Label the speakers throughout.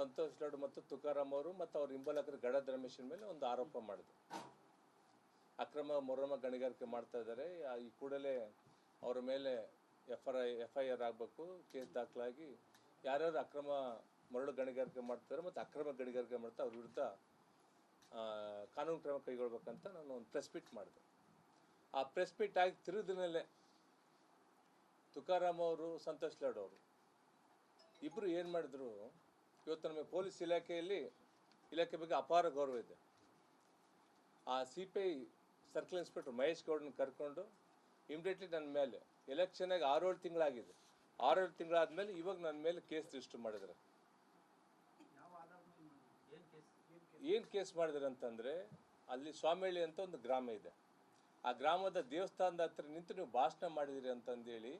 Speaker 1: ಸಂತೋಷ್ ಲಾಡ್ ಮತ್ತು ತುಕಾರಾಮ್ ಅವರು ಮತ್ತು ಅವ್ರ ಹಿಂಬಲಕರ ಗಡದ ರಮೇಶನ್ ಮೇಲೆ ಒಂದು ಆರೋಪ ಮಾಡಿದ್ರು. ಅಕ್ರಮ ಮೊರಮ ಗಣಿಗಾರಿಕೆ ಮಾಡ್ತಾ ಇದ್ದಾರೆ. ಈ ಕೂಡಲೇ ಅವರ ಮೇಲೆ F R I F I R ಆಗಬೇಕು, ಕೇಸ್ ದಾಖಲಾಗಿ ಯಾರ್ಯಾರು ಅಕ್ರಮ ಮರಳು ಗಣಿಗಾರಿಕೆ ಮಾಡ್ತಾರೆ ಮತ್ತು ಅಕ್ರಮ ಗಣಿಗಾರಿಕೆ ಮಾಡ್ತಾ ಅವ್ರ ವಿರುದ್ಧ ಕಾನೂನು ಕ್ರಮ ಕೈಗೊಳ್ಬೇಕಂತ ನಾನು ಒಂದು ಪ್ರೆಸ್ ಮೀಟ್ ಮಾಡಿದೆ. ಆ ಪ್ರೆಸ್ ಮೀಟ್ ಆಗಿ ತಿರುಗಿದ್ಮೇಲೆ ತುಕಾರಾಮ್ ಅವರು, ಸಂತೋಷ್ ಲಾಡ್ ಅವರು ಇಬ್ಬರು ಏನು ಮಾಡಿದ್ರು ಇವತ್ತು ನಮಗೆ ಪೊಲೀಸ್ ಇಲಾಖೆಯಲ್ಲಿ ಇಲಾಖೆ ಬಗ್ಗೆ ಅಪಾರ ಗೌರವ ಇದೆ. ಆ C P I circle inspector Mahesh ಗೌಡನ ಕರ್ಕೊಂಡು ಇಮಿಡಿಯೇಟ್ಲಿ ನನ್ನ ಮೇಲೆ ಎಲೆಕ್ಷನಾಗಿ ಆರೇಳು ತಿಂಗಳಾಗಿದೆ. ಆರೇಳು ತಿಂಗಳಾದಮೇಲೆ ಇವಾಗ ನನ್ನ ಮೇಲೆ ಕೇಸ್ ರಿಜಿಸ್ಟರ್ ಮಾಡಿದ್ದಾರೆ. ಏನು ಕೇಸ್ ಮಾಡಿದ್ರು ಅಂತಂದರೆ ಅಲ್ಲಿ ಸ್ವಾಮಿಹಳ್ಳಿ ಅಂತ ಒಂದು ಗ್ರಾಮ ಇದೆ. ಆ ಗ್ರಾಮದ ದೇವಸ್ಥಾನದ ಹತ್ರ ನಿಂತು ನೀವು ಭಾಷಣ ಮಾಡಿದಿರಿ ಅಂತಂದೇಳಿ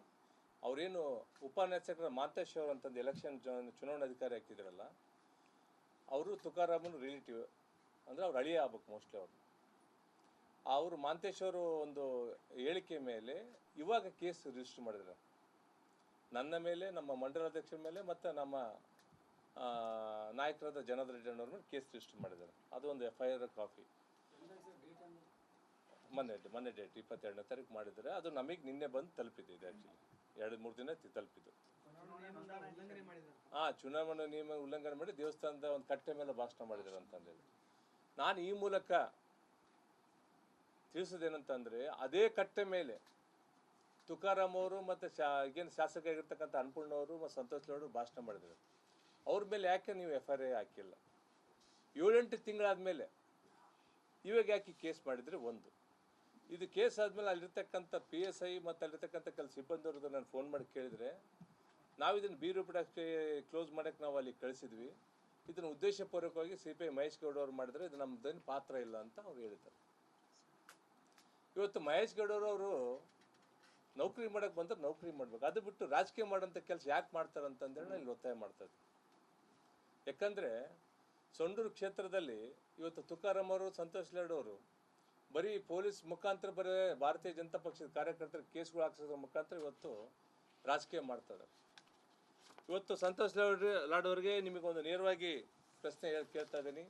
Speaker 1: ಅವರೇನು ಉಪನ್ಯಾಸಕರ ಮಾಂತೇಶ್ ಅವರು ಅಂತಂದು ಎಲೆಕ್ಷನ್ ಚುನಾವಣಾಧಿಕಾರಿ ಹಾಕಿದ್ರಲ್ಲ, ಅವರು ತುಕಾರಾಮನ್ ರಿಲೇಟಿವ್ ಅಂದರೆ ಅವ್ರು ಅಳಿಯ ಆಗ್ಬೇಕು ಮೋಸ್ಟ್ಲಿ ಅವರು. ಅವರು ಮಾಂತೇಶ್ ಅವರು ಒಂದು ಹೇಳಿಕೆ ಮೇಲೆ ಇವಾಗ ಕೇಸ್ ರಿಜಿಸ್ಟರ್ ಮಾಡಿದ್ರು ನನ್ನ ಮೇಲೆ, ನಮ್ಮ ಮಂಡಲಾಧ್ಯಕ್ಷರ ಮೇಲೆ ಮತ್ತು ನಮ್ಮ ನಾಯಕರಾದ ಜನಾರ್ದನ್ ರೆಡ್ಡಿ ಅವ್ರ ಮೇಲೆ ಕೇಸ್ ರಿಜಿಸ್ಟರ್ ಮಾಡಿದ್ದಾರೆ. ಅದು ಒಂದು ಎಫ್ ಐ ಆರ್ ಕಾಫಿ ಮೊನ್ನೆ ಮೊನ್ನೆ ಡೇಟ್ ಇಪ್ಪತ್ತೆರಡನೇ ತಾರೀಕು ಮಾಡಿದ್ದಾರೆ. ಅದು ನಮಗೆ ನಿನ್ನೆ ಬಂದು ತಲುಪಿದೆ ಇದು ಆ್ಯಕ್ಚುಲಿ ಎರಡು, ಮೂರು ದಿನ ತಿ- ಹಾ ಚುನಾವಣಾ ನಿಯಮ ಉಲ್ಲಂಘನೆ ಮಾಡಿ ದೇವಸ್ಥಾನದ ಒಂದು ಕಟ್ಟೆ ಮೇಲೆ ಭಾಷಣ ಮಾಡಿದ್ರು ಅಂತಂದೇಳಿ ನಾನು ಈ ಮೂಲಕ ತಿಳಿಸೋದೇನಂತಂದರೆ, ಅದೇ ಕಟ್ಟೆ ಮೇಲೆ ತುಕಾರಾಮ್ ಅವರು ಮತ್ತೆ ಶಾ ಆಗಿರ್ತಕ್ಕಂಥ ಅನ್ಪೂರ್ಣ ಅವರು ಮತ್ತು ಸಂತೋಷ್ ಅವರು ಭಾಷಣ ಮಾಡಿದ್ರು. ಅವ್ರ ಮೇಲೆ ಯಾಕೆ ನೀವು ಎಫ್ ಐ ಆರ್ ಹಾಕಿಲ್ಲ? ಏಳೆಂಟು ತಿಂಗಳಾದಮೇಲೆ ಇವಾಗ ಯಾಕೆ ಕೇಸ್ ಮಾಡಿದರೆ ಒಂದು? ಇದು ಕೇಸ್ ಆದಮೇಲೆ ಅಲ್ಲಿರ್ತಕ್ಕಂಥ ಪಿ ಎಸ್ ಐ ಮತ್ತು ಅಲ್ಲಿರ್ತಕ್ಕಂಥ ಕೆಲಸ ಸಿಬ್ಬಂದಿಯವ್ರದ್ದು ನಾನು ಫೋನ್ ಮಾಡಿ ಕೇಳಿದರೆ, ನಾವು ಇದನ್ನು ಬೀರು ಬಿಡಕ್ಕೆ ಕ್ಲೋಸ್ ಮಾಡೋಕ್ಕೆ ನಾವು ಅಲ್ಲಿ ಕಳಿಸಿದ್ವಿ. ಇದನ್ನು ಉದ್ದೇಶಪೂರ್ವಕವಾಗಿ C P I Mahesh Gowda ಅವ್ರು ಮಾಡಿದ್ರೆ ಇದು ನಮ್ಮದೇನು ಪಾತ್ರ ಇಲ್ಲ ಅಂತ ಅವ್ರು ಹೇಳ್ತಾರೆ ಇವತ್ತು ಮಹೇಶ್ ಗೌಡರವರು ನೌಕರಿ ಮಾಡಕ್ಕೆ ಬಂದ್ರೆ ನೌಕರಿ ಮಾಡ್ಬೇಕು. ಅದು ಬಿಟ್ಟು ರಾಜಕೀಯ ಮಾಡೋಂಥ ಕೆಲಸ ಯಾಕೆ ಮಾಡ್ತಾರೆ ಅಂತಂದೇಳಿ ನಾನು ಇಲ್ಲಿ ಒತ್ತಾಯ ಮಾಡ್ತದೆ ಯಾಕಂದರೆ, ಸೊಂಡೂರು ಕ್ಷೇತ್ರದಲ್ಲಿ ಇವತ್ತು ತುಕಾರಾಮ್ ಅವರು, ಸಂತೋಷ್ ಲಾಡ್ ಅವರು ಬರೀ ಪೊಲೀಸ್ ಮುಖಾಂತರ ಬರೀ ಭಾರತೀಯ ಜನತಾ ಪಕ್ಷದ ಕಾರ್ಯಕರ್ತರ ಕೇಸ್ಗಳು ಹಾಕ್ಸೋದ್ರ ಮುಖಾಂತರ ಇವತ್ತು ರಾಜಕೀಯ ಮಾಡ್ತಾರೆ. ಇವತ್ತು ಸಂತೋಷ್ ಲಾಡ್ ಲಾಡ್ ಅವರಿಗೆ ನಿಮಗೊಂದು ನೇರವಾಗಿ ಪ್ರಶ್ನೆ ಕೇಳ್ತಾ ಇದ್ದೀನಿ.